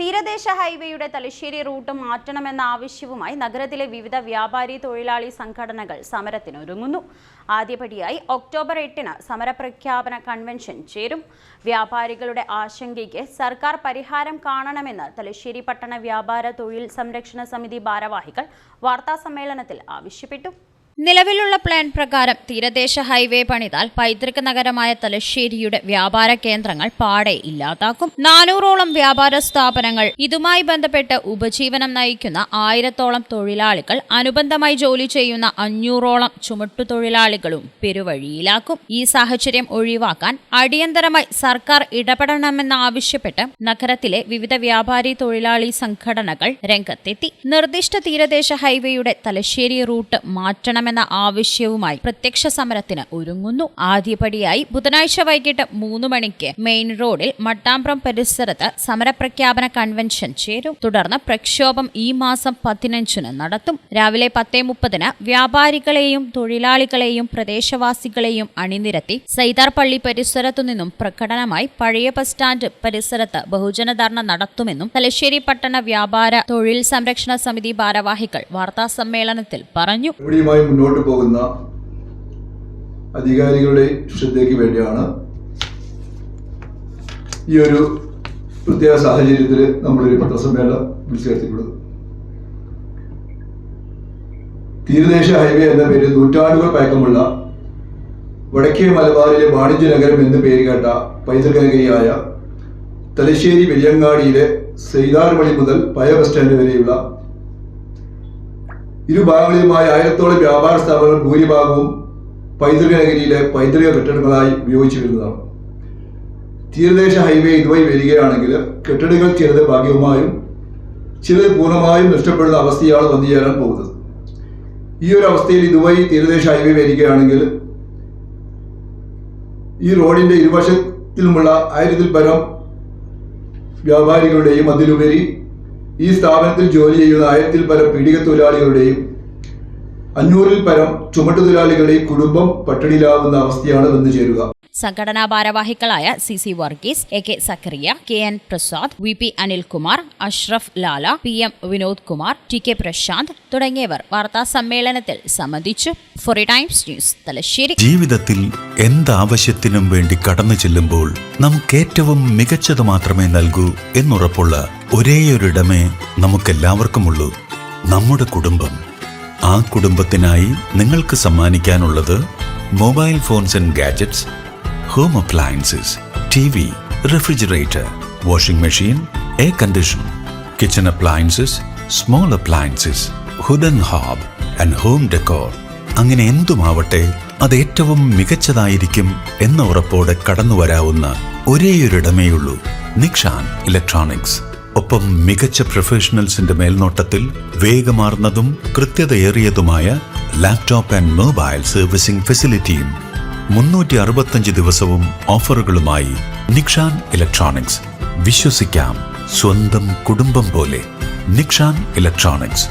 തീരദേശ ഹൈവേയുടെ തലശ്ശേരി റൂട്ട് മാറ്റണമെന്ന ആവശ്യവുമായി നഗരത്തിലെ വിവിധ വ്യാപാരി തൊഴിലാളി സംഘടനകൾ സമരത്തിനൊരുങ്ങുന്നു. ആദ്യപടിയായി ഒക്ടോബർ എട്ടിന് സമരപ്രഖ്യാപന കൺവെൻഷൻ ചേരും. വ്യാപാരികളുടെ ആശങ്കയ്ക്ക് സർക്കാർ പരിഹാരം കാണണമെന്ന് തലശ്ശേരി പട്ടണ വ്യാപാര തൊഴിൽ സംരക്ഷണ സമിതി ഭാരവാഹികൾ വാർത്താസമ്മേളനത്തിൽ ആവശ്യപ്പെട്ടു. നിലവിലുള്ള പ്ലാൻ പ്രകാരം തീരദേശ ഹൈവേ പണിതാൽ പൈതൃക നഗരമായ തലശ്ശേരിയുടെ വ്യാപാര കേന്ദ്രങ്ങൾ പാടെ ഇല്ലാതാക്കും. നാനൂറോളം വ്യാപാര സ്ഥാപനങ്ങൾ ഇതുമായി ബന്ധപ്പെട്ട് ഉപജീവനം നയിക്കുന്ന ആയിരത്തോളം തൊഴിലാളികൾ അനുബന്ധമായി ജോലി ചെയ്യുന്ന അഞ്ഞൂറോളം ചുമട്ടുതൊഴിലാളികളും പെരുവഴിയിലാക്കും. ഈ സാഹചര്യം ഒഴിവാക്കാൻ അടിയന്തരമായി സർക്കാർ ഇടപെടണമെന്നാവശ്യപ്പെട്ട് നഗരത്തിലെ വിവിധ വ്യാപാരി തൊഴിലാളി സംഘടനകൾ രംഗത്തെത്തി. നിർദ്ദിഷ്ട തീരദേശ ഹൈവേയുടെ തലശ്ശേരി റൂട്ട് മാറ്റണമെന്ന ആവശ്യവുമായി പ്രത്യക്ഷ സമരത്തിന് ഒരുങ്ങുന്നു. ആദ്യപടിയായി ബുധനാഴ്ച വൈകിട്ട് മൂന്ന് മണിക്ക് മെയിൻ റോഡിൽ മട്ടാമ്പ്രം പരിസരത്ത് സമരപ്രഖ്യാപന കൺവെൻഷൻ ചേരും. തുടർന്ന് പ്രക്ഷോഭം ഈ മാസം പതിനഞ്ചിന് നടത്തും. രാവിലെ പത്തേ മുപ്പതിന് വ്യാപാരികളെയും തൊഴിലാളികളെയും പ്രദേശവാസികളെയും അണിനിരത്തി സൈതാർ പള്ളി പരിസരത്തു നിന്നും പ്രകടനമായി പഴയ ബസ് സ്റ്റാൻഡ് പരിസരത്ത് ബഹുജന ധർണ നടത്തുമെന്നും തലശ്ശേരി പട്ടണ വ്യാപാര തൊഴിൽ സംരക്ഷണ സമിതി ഭാരവാഹികൾ വാർത്താ സമ്മേളനത്തിൽ പറഞ്ഞു മുന്നോട്ട് പോകുന്ന അധികാരികളുടെ ശ്രദ്ധയ്ക്ക് വേണ്ടിയാണ് ഈ ഒരു പ്രത്യേക സാഹചര്യത്തിൽ നമ്മളൊരു പത്രസമ്മേളനം വിളിച്ചു ചേർത്തിട്ടുള്ളത് തീരദേശ ഹൈവേ എന്ന പേരിൽ നൂറ്റാണ്ടുകൾ പഴക്കമുള്ള വടക്കേ മലബാറിലെ വാണിജ്യ നഗരം എന്ന് പേര് കേട്ട പൈതൃകനഗരിയായ തലശ്ശേരി വെളിയങ്ങാടിയിലെ സെയ്താർമണി മുതൽ പയ ബസ് സ്റ്റാൻഡ് വരെയുള്ള ഇരുഭാഗങ്ങളിലുമായ ആയിരത്തോളം വ്യാപാര സ്ഥാപനങ്ങൾ ഭൂരിഭാഗവും പൈതൃക നഗരിയിലെ പൈതൃക കെട്ടിടങ്ങളായി ഉപയോഗിച്ചു വരുന്നതാണ് തീരദേശ ഹൈവേ ഇതുവഴി വരികയാണെങ്കിൽ കെട്ടിടങ്ങൾ ചിലത് ഭാഗ്യവുമായും ചിലത് പൂർണമായും നഷ്ടപ്പെടുന്ന അവസ്ഥയാണ് വന്നു ചേരാൻ പോകുന്നത്. ഈ ഒരു അവസ്ഥയിൽ ഇതുവഴി തീരദേശ ഹൈവേ വരികയാണെങ്കിൽ ഈ റോഡിന്റെ ഇരുവശത്തിലുമുള്ള ആയിരത്തിൽ പരം വ്യാപാരികളുടെയും അതിലുപരി ഈ സ്ഥാപനത്തിൽ ജോലി ചെയ്യുന്ന ആയിരത്തിൽ പരം പീഡിക തൊഴിലാളികളുടെയും അഞ്ഞൂറിൽ പരം ചുമട്ടുതൊഴിലാളികളുടെയും കുടുംബം പട്ടിണിയിലാവുന്ന അവസ്ഥയാണ് വന്നു ചേരുക. സംഘടനാ ഭാരവാഹികളായ C C Varghese A K Zakariya K N Prasad V P Anilkumar Ashraf Lala P M Vinod Kumar T K Prashanth തുടങ്ങിയവർ വാർത്താ സമ്മേളനത്തിൽ സംബന്ധിച്ചു. ഫോറി ടൈംസ് ന്യൂസ് തലശ്ശേരി. ജീവിതത്തിൽ എന്താവശ്യത്തിനും വേണ്ടി കടന്നു ചെല്ലുമ്പോൾ നമുക്ക് ഏറ്റവും മികച്ചത് മാത്രമേ നൽകൂ എന്നുറപ്പുള്ള ഒരേയൊരിടമേ നമുക്കെല്ലാവർക്കുമുള്ളൂ. നമ്മുടെ കുടുംബം. ആ കുടുംബത്തിനായി നിങ്ങൾക്ക് സമ്മാനിക്കാനുള്ളത് mobile phones and gadgets home appliances T V refrigerator washing machine air condition kitchen appliances small appliances hood and hob and home decor. അങ്ങനെ എന്തുമാവട്ടെ അത് ഏറ്റവും മികച്ചതായിരിക്കും എന്ന ഉറപ്പോടെ കടന്നു വരാവുന്ന ഒരേയൊരിടമേയുള്ളൂ നിക്ഷാൻ ഇലക്ട്രോണിക്സ്. ഒപ്പം മികച്ച പ്രൊഫഷണൽസിന്റെ മേൽനോട്ടത്തിൽ വേഗമാർന്നതും കൃത്യതയേറിയതുമായ ലാപ്ടോപ്പ് ആൻഡ് മൊബൈൽ സർവീസിംഗ് ഫെസിലിറ്റിയും മുന്നൂറ്റി അറുപത്തഞ്ച് ദിവസവും ഓഫറുകളുമായി നിക്ഷാൻ ഇലക്ട്രോണിക്സ്. വിശ്വസിക്കാം സ്വന്തം കുടുംബം പോലെ നിക്ഷാൻ ഇലക്ട്രോണിക്സ്.